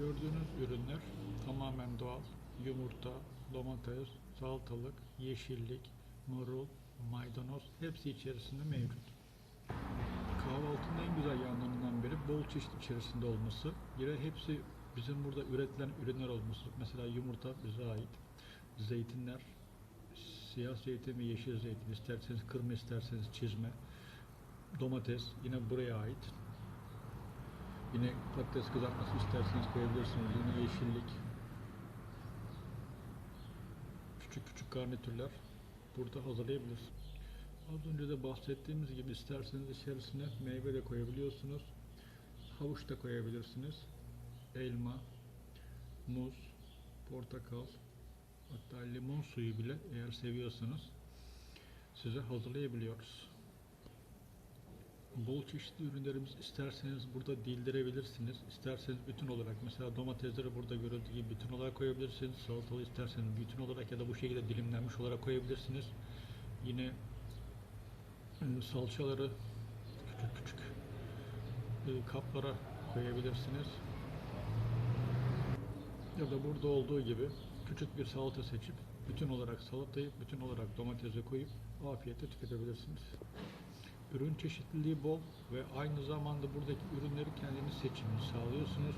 Gördüğünüz ürünler tamamen doğal. Yumurta, domates, salatalık, yeşillik, marul, maydanoz hepsi içerisinde mevcut. Kahvaltının en güzel yanlarından biri bol çeşit içerisinde olması. Yine hepsi bizim burada üretilen ürünler olması. Mesela yumurta bize ait. Zeytinler, siyah zeytin ve yeşil zeytin isterseniz kırma isterseniz çizme. Domates yine buraya ait. Yine patates kızartması isterseniz koyabilirsiniz. Yine yeşillik. Küçük küçük garnitürler burada hazırlayabilirsiniz. Az önce de bahsettiğimiz gibi isterseniz içerisine meyve de koyabiliyorsunuz. Havuç da koyabilirsiniz. Elma, muz, portakal, hatta limon suyu bile eğer seviyorsanız size hazırlayabiliyoruz. Bol çeşitli ürünlerimiz isterseniz burada dildirebilirsiniz. İsterseniz bütün olarak mesela domatesleri burada görüldüğü gibi bütün olarak koyabilirsiniz. Salatalı isterseniz bütün olarak ya da bu şekilde dilimlenmiş olarak koyabilirsiniz. Yine e, salçaları küçük küçük e, kaplara koyabilirsiniz. Ya da burada olduğu gibi küçük bir salata seçip bütün olarak salatayı, bütün olarak domatesi koyup afiyetle tüketebilirsiniz. Ürün çeşitliliği bol ve aynı zamanda buradaki ürünleri kendiniz seçimini sağlıyorsunuz.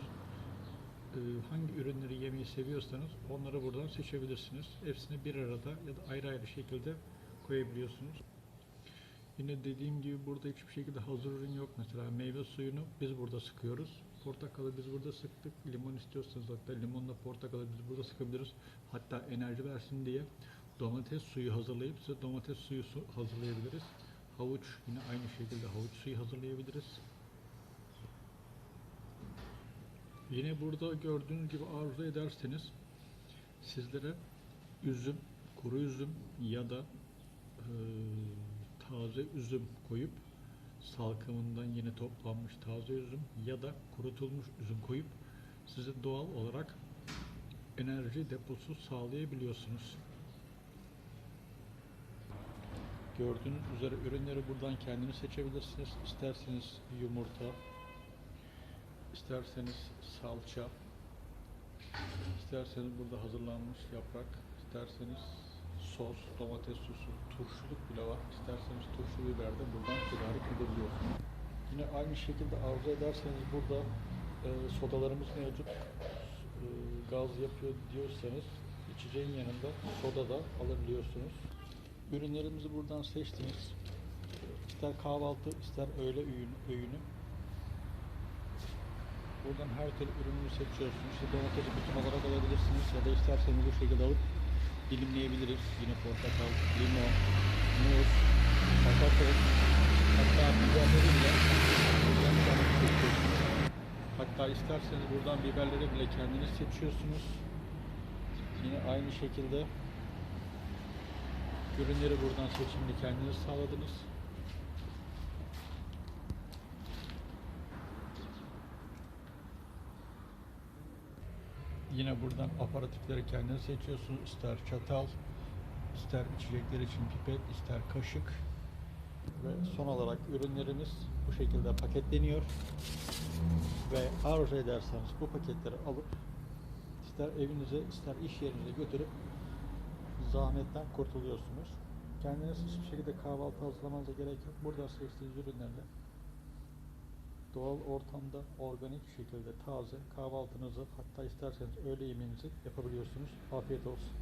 Ee, hangi ürünleri yemeyi seviyorsanız onları buradan seçebilirsiniz. Hepsini bir arada ya da ayrı ayrı şekilde koyabiliyorsunuz. Yine dediğim gibi burada hiçbir şekilde hazır ürün yok. Mesela meyve suyunu biz burada sıkıyoruz. Portakalı biz burada sıktık. Limon istiyorsanız hatta limonla portakalı biz burada sıkabiliriz. Hatta enerji versin diye domates suyu hazırlayıp size domates suyu su hazırlayabiliriz. Havuç yine aynı şekilde havuç suyu hazırlayabiliriz. Yine burada gördüğünüz gibi arzu ederseniz sizlere üzüm, kuru üzüm ya da e, taze üzüm koyup salkımından yeni toplanmış taze üzüm ya da kurutulmuş üzüm koyup size doğal olarak enerji deposu sağlayabiliyorsunuz. Gördüğünüz üzere ürünleri buradan kendiniz seçebilirsiniz. İsterseniz yumurta, isterseniz salça, isterseniz burada hazırlanmış yaprak, isterseniz sos, domates sosu, turşuluk bile var. İsterseniz turşu biber de buradan tedarik edebiliyorsunuz. Yine aynı şekilde arzu ederseniz burada e, sodalarımız mevcut. E, gaz yapıyor diyorsanız içeceğin yanında soda da alabiliyorsunuz. Ürünlerimizi buradan seçtiniz. İster kahvaltı, ister öğle öğünü. Buradan her türlü ürünü seçiyorsunuz. İşte domatesi bütün olarak alabilirsiniz ya da isterseniz bu şekilde alıp dilimleyebiliriz. Yine portakal, limon, muz, patates, hatta biberleri bile. Hatta isterseniz buradan biberleri bile kendiniz seçiyorsunuz. Yine aynı şekilde ürünleri buradan seçimini kendiniz sağladınız. Yine buradan aparatifleri kendiniz seçiyorsunuz. İster çatal, ister içecekler için pipet, ister kaşık. Ve son olarak ürünlerimiz bu şekilde paketleniyor. Ve arzu ederseniz bu paketleri alıp ister evinize ister iş yerinize götürüp zahmetten kurtuluyorsunuz. Kendiniz hiçbir şekilde kahvaltı hazırlamanıza gerek yok. Burada seçtiğiniz ürünlerle doğal ortamda organik şekilde taze kahvaltınızı hatta isterseniz öğle yemeğinizi yapabiliyorsunuz. Afiyet olsun.